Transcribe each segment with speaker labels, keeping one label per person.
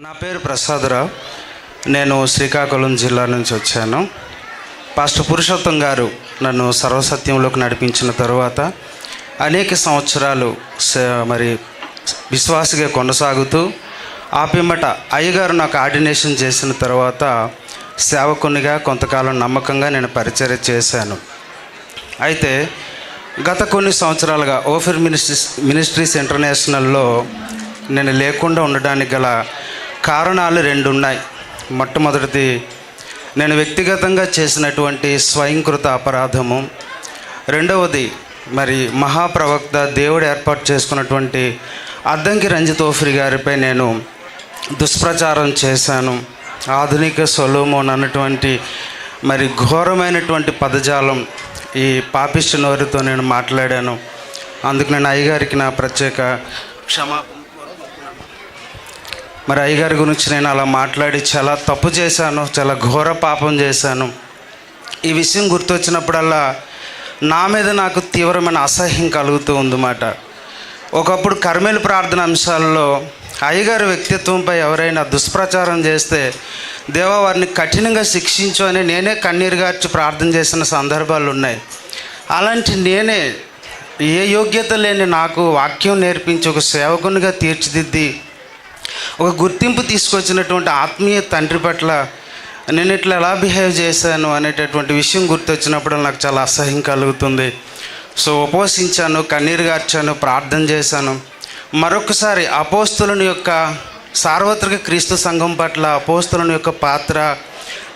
Speaker 1: నా పేరు ప్రసాదరావు. నేను శ్రీకాకుళం జిల్లా నుంచి వచ్చాను. పాస్టర్ పురుషోత్తం గారు నన్ను సర్వసత్యంలోకి నడిపించిన తరువాత అనేక సంవత్సరాలు మరి విశ్వాసగా కొనసాగుతూ ఆ పిమ్మట అయ్యగారు నాకు ఆర్డినేషన్ చేసిన తర్వాత సేవకునిగా కొంతకాలం నమ్మకంగా నేను పరిచర్య చేశాను. అయితే గత కొన్ని సంవత్సరాలుగా ఓఫిర్ మినిస్ట్రీస్ మినిస్ట్రీస్ ఇంటర్నేషనల్లో నేను లేకుండా ఉండడానికి గల కారణాలు రెండు ఉన్నాయి మొట్టమొదటిది నేను వ్యక్తిగతంగా చేసినటువంటి స్వయంకృత అపరాధము. రెండవది మరి మహాప్రవక్త దేవుడు ఏర్పాటు చేసుకున్నటువంటి అద్దంకి రంజితోఫ్రి గారిపై నేను దుష్ప్రచారం చేశాను. ఆధునిక సొలోమోన్ అన్నటువంటి మరి ఘోరమైనటువంటి పదజాలం ఈ పాపిష్ట నోరుతో నేను మాట్లాడాను. అందుకు నేను అయ్యగారికి నా ప్రత్యేక క్షమాపణ మరి అయ్యగారి గురించి నేను అలా మాట్లాడి చాలా తప్పు చేశాను చాలా ఘోర పాపం చేశాను. ఈ విషయం గుర్తొచ్చినప్పుడల్లా నా మీద నాకు తీవ్రమైన అసహ్యం కలుగుతూ ఉందన్నమాట. ఒకప్పుడు కర్మేలు ప్రార్థన అంశాల్లో అయ్యగారి వ్యక్తిత్వంపై ఎవరైనా దుష్ప్రచారం చేస్తే దేవా వారిని కఠినంగా శిక్షించు అని నేనే కన్నీరు గార్చి ప్రార్థన చేసిన సందర్భాలు ఉన్నాయి. అలాంటి నేనే ఏ యోగ్యత లేని నాకు వాక్యం నేర్పించి ఒక సేవకునిగా తీర్చిదిద్ది ఒక గుర్తింపు తీసుకొచ్చినటువంటి ఆత్మీయ తండ్రి పట్ల నేను ఇట్లా ఎలా బిహేవ్ చేశాను అనేటటువంటి విషయం గుర్తొచ్చినప్పుడు నాకు చాలా అసహ్యం కలుగుతుంది. సో ఉపవసించాను కన్నీరు గార్చాను ప్రార్థన చేశాను. మరొకసారి అపోస్తులను యొక్క సార్వత్రిక క్రీస్తు సంఘం పట్ల అపోస్తులని యొక్క పాత్ర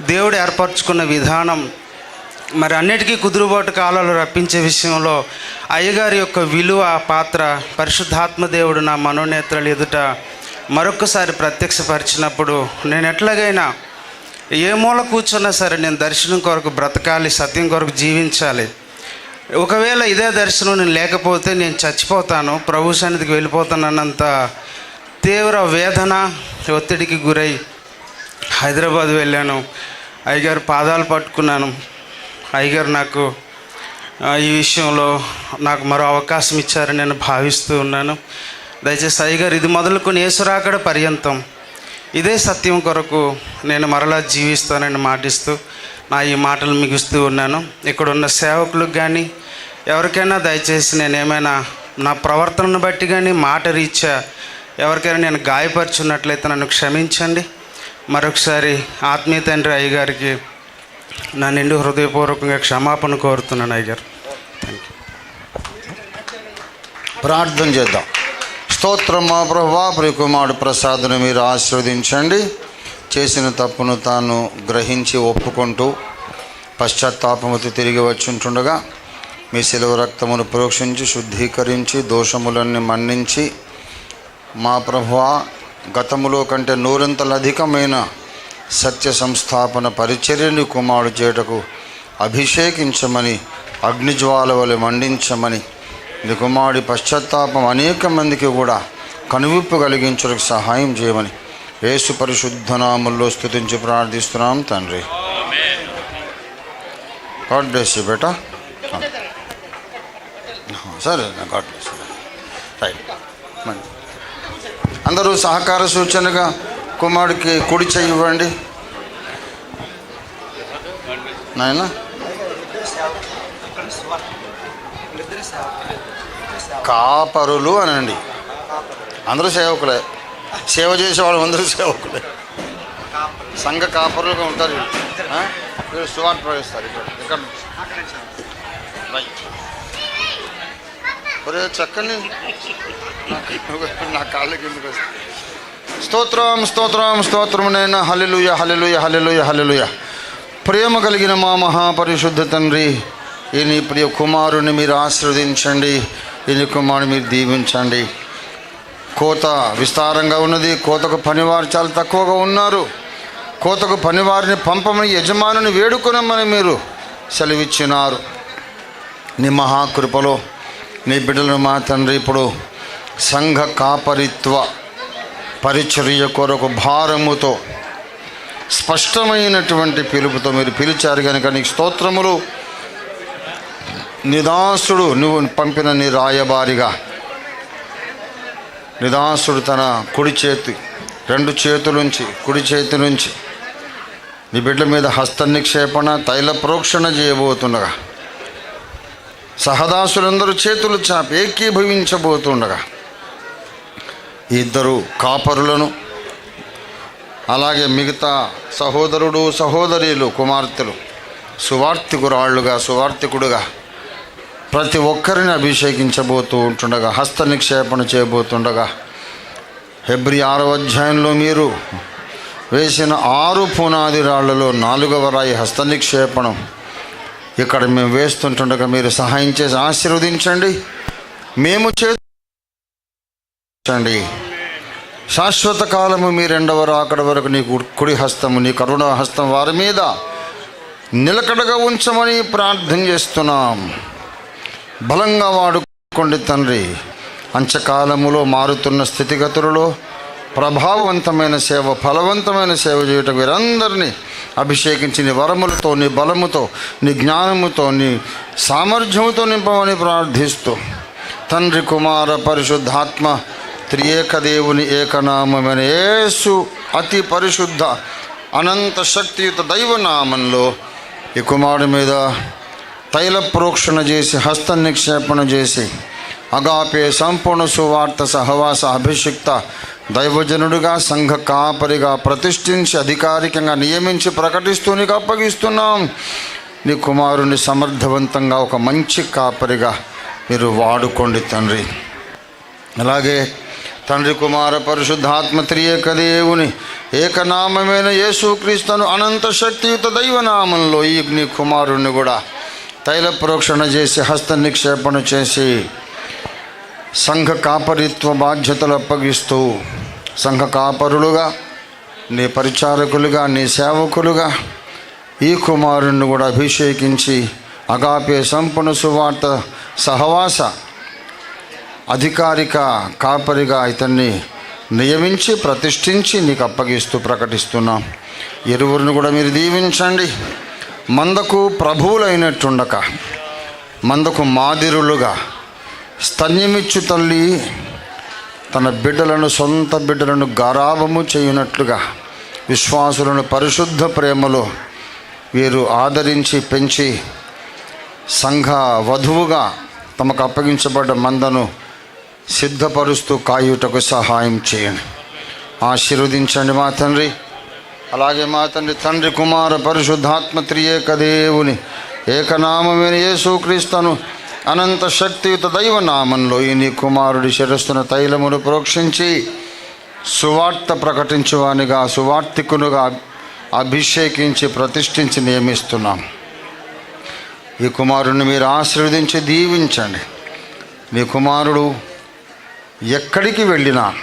Speaker 1: దేవుడు ఏర్పరచుకున్న విధానం మరి అన్నిటికీ కుదురుబాటు కాలాలు రప్పించే విషయంలో అయ్యగారి యొక్క విలువ పాత్ర పరిశుద్ధాత్మ దేవుడు నా మనోనేత్రాలు ఎదుట మరొకసారి ప్రత్యక్షపరిచినప్పుడు నేను ఎట్లాగైనా ఏ మూల కూర్చున్నా సరే నేను దర్శనం కొరకు బ్రతకాలి సత్యం కొరకు జీవించాలి. ఒకవేళ ఇదే దర్శనం నేను లేకపోతే నేను చచ్చిపోతాను ప్రభు సన్నిధికి వెళ్ళిపోతానన్నంత తీవ్ర వేదన ఒత్తిడికి గురై హైదరాబాద్ వెళ్ళాను. అయ్యగారు పాదాలు పట్టుకున్నాను. అయ్యగారు నాకు ఈ విషయంలో నాకు మరో అవకాశం ఇచ్చారని నేను భావిస్తూ ఉన్నాను. దయచేసి అయ్యగారు ఇది మొదలుకొని ఏసురాకడ పర్యంతం. ఇదే సత్యం కొరకు నేను మరలా జీవిస్తానని మాటిస్తూ నా ఈ మాటలు మిగుస్తూ ఉన్నాను. ఇక్కడున్న సేవకులకు కానీ ఎవరికైనా దయచేసి నేను ఏమైనా నా ప్రవర్తనను బట్టి కానీ మాట రీత్యా ఎవరికైనా నేను గాయపరుచున్నట్లయితే నన్ను క్షమించండి. మరొకసారి ఆత్మీయ తండ్రి అయ్యగారికి నా నిండు హృదయపూర్వకంగా క్షమాపణ కోరుతున్నాను అయ్యగారు.
Speaker 2: ప్రార్థన చేద్దాం. స్తోత్రం మా ప్రభా ప్రియకుమారుడు ప్రసాదును మీరు ఆశీర్వదించండి. చేసిన తప్పును తాను గ్రహించి ఒప్పుకుంటూ పశ్చాత్తాపముతో తిరిగి వచ్చుంటుండగా మీ శిలువ రక్తమును ప్రోక్షించి శుద్ధీకరించి దోషములన్నీ మన్నించి మా ప్రభువా గతములో కంటే నూరంతలు అధికమైన సత్య సంస్థాపన పరిచర్యని కుమారుడు చేటకు అభిషేకించమని అగ్నిజ్వాల వలె మండించమని ఇది కుమారుడి పశ్చాత్తాపం అనేక మందికి కూడా కనువిప్పు కలిగించడానికి సహాయం చేయమని యేసు పరిశుద్ధ నాముల్లో స్థుతించి ప్రార్థిస్తున్నాం తండ్రి. గాడ్ బ్లెస్ యూ బేటా. సరే గాడ్ బ్లెస్ రైట్ అందరూ సహకార సూచనగా కుమారుడికి కుడి చెయ్యి ఇవ్వండి. కాపరులు అనండి. అందరూ సేవకులే. సేవ చేసేవాళ్ళు అందరూ సేవకులే. సంఘ కాపరులుగా ఉంటారు వీళ్ళు. ఆ? సువార్త ప్రవేశిస్తారు ఇక్కడ ఇక్కడ నుంచి. ఒరే చక్కని. నాకు- నా కాళ్ళకి కిందకి వస్తుంది స్తోత్రం స్తోత్రం స్తోత్రం నేను. హలిలుయ హలిలుయ హలిలుయ ప్రేమ కలిగిన మా మహాపరిశుద్ధ తండ్రి. ఈ నీ ప్రియ కుమారుని మీరు ఆశీర్వదించండి. ఈ కుమారుని మీరు దీవించండి. కోత విస్తారంగా ఉన్నది. కోతకు పనివారు చాలా తక్కువగా ఉన్నారు. కోతకు పనివారిని పంపమని యజమానుని వేడుకునమని మీరు సెలవిచ్చినారు. నీ మహాకృపలో నీ బిడ్డలను మా తండ్రి ఇప్పుడు సంఘ కాపరిత్వ పరిచర్య కొరకు భారముతో స్పష్టమైనటువంటి పిలుపుతో మీరు పిలిచారు. కనుక నీకు స్తోత్రములు. నిదాసుడు నువ్వు పంపిన నీ రాయబారిగా. నిదాసుడు తన కుడి చేతి రెండు చేతులుంచి కుడి చేతి నుంచి నీ బిడ్డ మీద హస్త నిక్షేపణ తైల ప్రోక్షణ చేయబోతుండగా. సహదాసులందరూ చేతులు చాపి ఏకీభవించబోతుండగా. ఇద్దరు కాపరులను అలాగే మిగతా సహోదరుడు సహోదరులు కుమార్తెలు సువార్తికురాళ్ళుగా సువార్తికుడుగా ప్రతి ఒక్కరిని అభిషేకించబోతూ ఉంటుండగా హస్త నిక్షేపణ చేయబోతుండగా హెబ్రి ఆరో అధ్యాయంలో మీరు వేసిన ఆరు పునాది రాళ్ళలో నాలుగవ రాయి హస్త నిక్షేపణం ఇక్కడ మేము వేస్తుంటుండగా మీరు సహాయం చేసి ఆశీర్వదించండి. మేము చేయండి శాశ్వత కాలము మీ రెండవ రాకడ వరకు నీ కు- కుడి హస్తము నీ కరుణ హస్తం వారి మీద నిలకడగా ఉంచమని ప్రార్థన చేస్తున్నాం. బలంగా వాడుకోండి తండ్రి. అంచకాలములో మారుతున్న స్థితిగతులలో ప్రభావవంతమైన సేవ ఫలవంతమైన సేవ చేయటం వీరందరినీ అభిషేకించి నీ వరములతో నీ బలముతో నీ జ్ఞానముతో నీ సామర్థ్యముతో నింపమని ప్రార్థిస్తూ. తండ్రి కుమార పరిశుద్ధాత్మ త్రియేక దేవుని ఏకనామమైన యేసు అతి పరిశుద్ధ అనంత శక్తియుత దైవనామంలో ఈ కుమారుడి మీద తైల ప్రోక్షణ చేసి హస్త నిక్షేపణ చేసి అగాపే సంపూర్ణ సువార్త సహవాస అభిషిక్త దైవజనుడిగా సంఘ కాపరిగా ప్రతిష్ఠించి అధికారికంగా నియమించి ప్రకటిస్తూ నీకు అప్పగిస్తున్నాం. నీ కుమారుని సమర్థవంతంగా ఒక మంచి కాపరిగా మీరు వాడుకోండి తండ్రి. అలాగే తండ్రి కుమార పరిశుద్ధాత్మ త్రియేక దేవుని ఏకనామమైన యేసుక్రీస్తును అనంత శక్తియుత దైవనామంలో ఈ నీ కుమారుణ్ణి కూడా తైల ప్రోక్షణ చేసి హస్త నిక్షేపణ చేసి సంఘ కాపరిత్వ బాధ్యతలు అప్పగిస్తూ సంఘ కాపరులుగా నీ పరిచారకులుగా నీ సేవకులుగా ఈ కుమారుణ్ణి కూడా అభిషేకించి అగాపే సంపూర్ణ సువార్త సహవాస అధికారిక కాపరిగా ఇతన్ని నియమించి ప్రతిష్ఠించి నీకు అప్పగిస్తూ ప్రకటిస్తున్నాం. ఇరువురిని కూడా మీరు దీవించండి. మందకు ప్రభువులైనట్టుండక మందకు మాదిరులుగా స్తన్యమిచ్చు తల్లి తన బిడ్డలను సొంత బిడ్డలను గారాభము చేయునట్లుగా విశ్వాసులను పరిశుద్ధ ప్రేమలో వీరు ఆదరించి పెంచి సంఘ వధువుగా తమకు అప్పగించబడ్డ మందను సిద్ధపరుస్తూ కాయుటకు సహాయం చేయండి. ఆశీర్వదించండి మా తండ్రి. అలాగే మా తండ్రి తండ్రి కుమార పరిశుద్ధాత్మ త్రియేక దేవుని ఏకనామమైన యేసుక్రీస్తును అనంత శక్తియుత దైవనామంలో ఈ నీ కుమారుడి శిరస్సున తైలమును ప్రోక్షించి సువార్త ప్రకటించువానిగా సువార్తికునుగా అభిషేకించి ప్రతిష్ఠించి నియమిస్తున్నాం. ఈ కుమారుడిని మీరు ఆశీర్వదించి దీవించండి. నీ కుమారుడు ఎక్కడికి వెళ్ళినా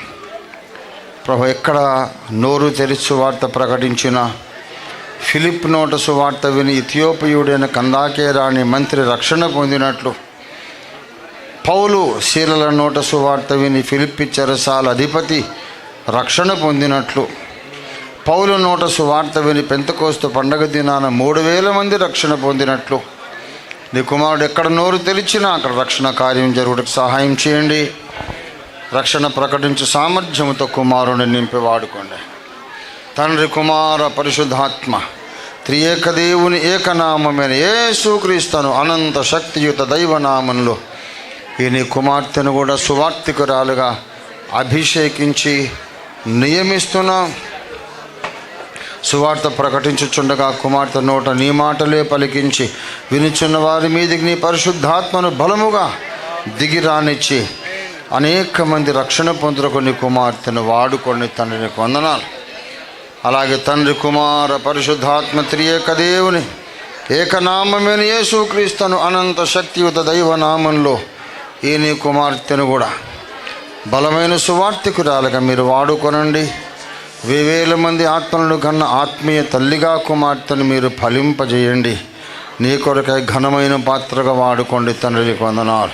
Speaker 2: ప్రభు ఎక్కడ నోరు తెరిచి సువార్త ప్రకటించిన ఫిలిప్ నోట సువార్త విని ఇథియోపియుడైన కందాకే రాణి మంత్రి రక్షణ పొందినట్లు పౌలు శీలల నోట సువార్త విని ఫిలిప్పి చెరసాల అధిపతి రక్షణ పొందినట్లు పౌలు నోట సువార్త విని పెంతకోస్తు పండగ దినాన మూడు వేల మంది రక్షణ పొందినట్లు. నీ కుమారుడు ఎక్కడ నోరు తెరిచినా అక్కడ రక్షణ కార్యం జరుగుటకు సహాయం చేయండి. రక్షణ ప్రకటించు సామర్థ్యముతో కుమారుని నింపి వాడుకోండి. తండ్రి కుమార పరిశుద్ధాత్మ త్రియేక దేవుని ఏకనామమైన యేసుక్రీస్తును అనంత శక్తియుత దైవనామంలో ఈ నీ కుమార్తెను కూడా సువార్తికురాలుగా అభిషేకించి నియమిస్తున్నాం. సువార్త ప్రకటించుచుండగా కుమార్తె నోట నీ మాటలే పలికించి వినుచున్న వారి మీదకి నీ పరిశుద్ధాత్మను బలముగా దిగి రానిచ్చి అనేక మంది రక్షణ పొందుకొని కుమార్తెను వాడుకొని తండ్రిని వందనాలు. అలాగే తండ్రి కుమార పరిశుద్ధాత్మ త్రియేక దేవుని ఏకనామమైన యేసుక్రీస్తును అనంత శక్తియుత దైవనామంలో ఈ నీ కుమార్తెను కూడా బలమైన సువార్తికురాలుగా మీరు వాడుకొనండి. వేవేల మంది ఆత్మలను కన్నా ఆత్మీయ తల్లిగా కుమార్తెను మీరు ఫలింపజేయండి. నీ కొరకై ఘనమైన పాత్రగా వాడుకోండి తండ్రికి వందనాలు.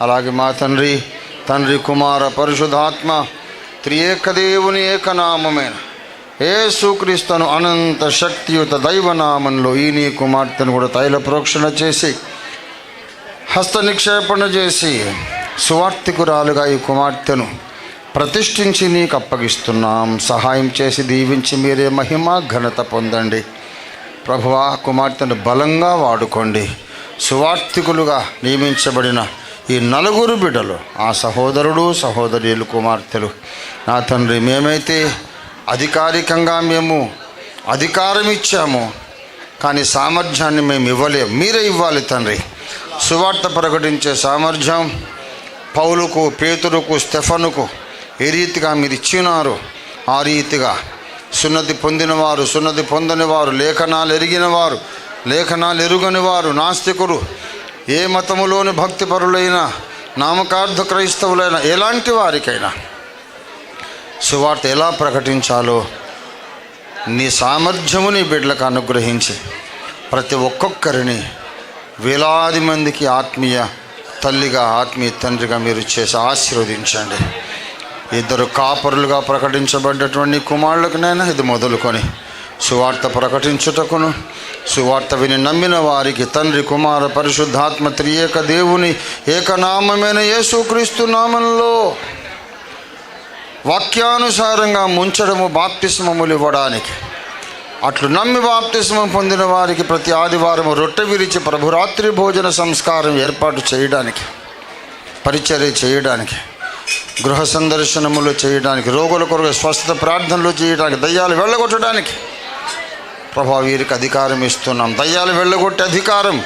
Speaker 2: అలాగే మా తండ్రి తండ్రి కుమార పరిశుధాత్మ త్రియేకదేవుని ఏకనామమైన ఏసుక్రీస్తును అనంత శక్తియుత దైవనామంలో ఈ నీ కుమార్తెను కూడా తైల ప్రోక్షణ చేసి హస్త నిక్షేపణ చేసి సువార్తికురాలుగా ఈ కుమార్తెను ప్రతిష్ఠించి నీకు అప్పగిస్తున్నాం. సహాయం చేసి దీవించి మీరే మహిమ ఘనత పొందండి. ప్రభువా కుమార్తెను బలంగా వాడుకోండి. సువార్థికులుగా నియమించబడిన ఈ నలుగురు బిడ్డలు ఆ సహోదరుడు సహోదరులు కుమార్తెలు నా తండ్రి మేమైతే అధికారికంగా మేము అధికారం ఇచ్చాము కానీ సామర్థ్యాన్ని మేము ఇవ్వలేము. మీరే ఇవ్వాలి తండ్రి. సువార్త ప్రకటించే సామర్థ్యం పౌలుకు పేతురుకు స్టెఫనుకు ఏ రీతిగా మీరు ఇచ్చినారు? ఆ రీతిగా సున్నతి పొందినవారు సున్నతి పొందని వారు లేఖనాలు ఎరిగిన వారు లేఖనాలు ఎరుగని వారు నాస్తికులు ఏ మతములోని భక్తిపరులైన నామకార్థ క్రైస్తవులైన ఎలాంటి వారికైనా సువార్త ఎలా ప్రకటించాలో నీ సామర్థ్యము నీ బిడ్డలకు అనుగ్రహించి ప్రతి ఒక్కొక్కరిని వేలాది మందికి ఆత్మీయ తల్లిగా ఆత్మీయ తండ్రిగా మీరు చేసి ఆశీర్వదించండి. ఇద్దరు కాపరులుగా ప్రకటించబడ్డటువంటి కుమారులకునైనా ఇది మొదలుకొని సువార్త ప్రకటించుటకును సువార్త విని నమ్మిన వారికి తండ్రి కుమార పరిశుద్ధాత్మ త్రియేక దేవుని ఏకనామైన యేసుక్రీస్తు నామంలో వాక్యానుసారంగా ముంచడము బాప్తిస్మములు ఇవ్వడానికి. అట్లు నమ్మి బాప్తిస్మం పొందిన వారికి ప్రతి ఆదివారం రొట్టె విరిచి ప్రభురాత్రి భోజన సంస్కారం ఏర్పాటు చేయడానికి పరిచర్య చేయడానికి గృహ సందర్శనములు చేయడానికి రోగుల కొరకు స్వస్థత ప్రార్థనలు చేయడానికి దయ్యాలు వెళ్ళగొట్టడానికి ప్రభా వీరికి అధికారం ఇస్తున్నాం. దయ్యాలు వెళ్ళగొట్టే అధికారం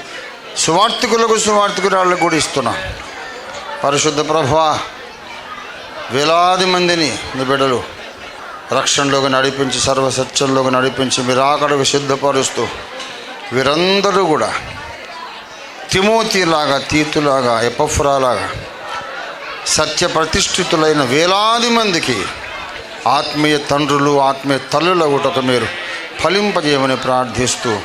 Speaker 2: సువార్థికులకు సువార్థికురాళ్ళకు కూడా ఇస్తున్నాం. పరిశుద్ధ ప్రభా వేలాది మందిని నీ బిడ్డలు రక్షణలోకి నడిపించి సర్వసత్యంలోకి నడిపించి మీరు ఆకడకు సిద్ధపరుస్తూ వీరందరూ కూడా తిమోతిలాగా తీతులాగా ఎపఫ్రాలాగా సత్య ప్రతిష్ఠితులైన వేలాది మందికి ఆత్మీయ తండ్రులు ఆత్మీయ తల్లుల ఒకటొక మీరు ఫలింపజేయమని ప్రార్థిస్తూ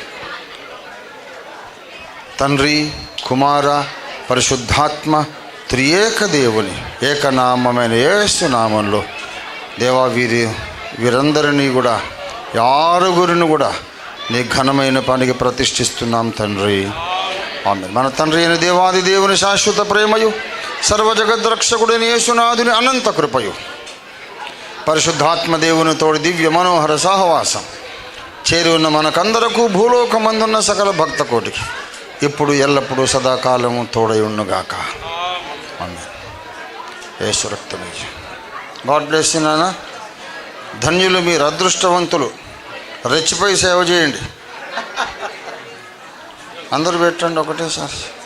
Speaker 2: తండ్రి కుమార పరిశుద్ధాత్మ త్రియేక దేవుని ఏకనామమైన యేసు నామంలో దేవా వీరి వీరందరినీ కూడా ఆరుగురిని కూడా నీ ఘనమైన పనికి ప్రతిష్ఠిస్తున్నాం తండ్రి. ఆమె మన తండ్రి అయిన దేవాది దేవుని శాశ్వత ప్రేమయు సర్వజగద్రక్షకుడిని యేసునాథుని అనంత కృపయు. పరిశుద్ధాత్మ దేవుని తోడి దివ్య మనోహర సహవాసం. చేరి ఉన్న మనకందరకు భూలోకమందున్న సకల భక్త కోటికి ఇప్పుడు ఎల్లప్పుడూ సదాకాలము తోడై ఉండుగాక ఆమె యేసు గాడ్ బ్లెస్ నాన్న. ధన్యులు మీరు అదృష్టవంతులు. రెచ్చిపోయి సేవ చేయండి. అందరూ పెట్టండి ఒకటే సార్.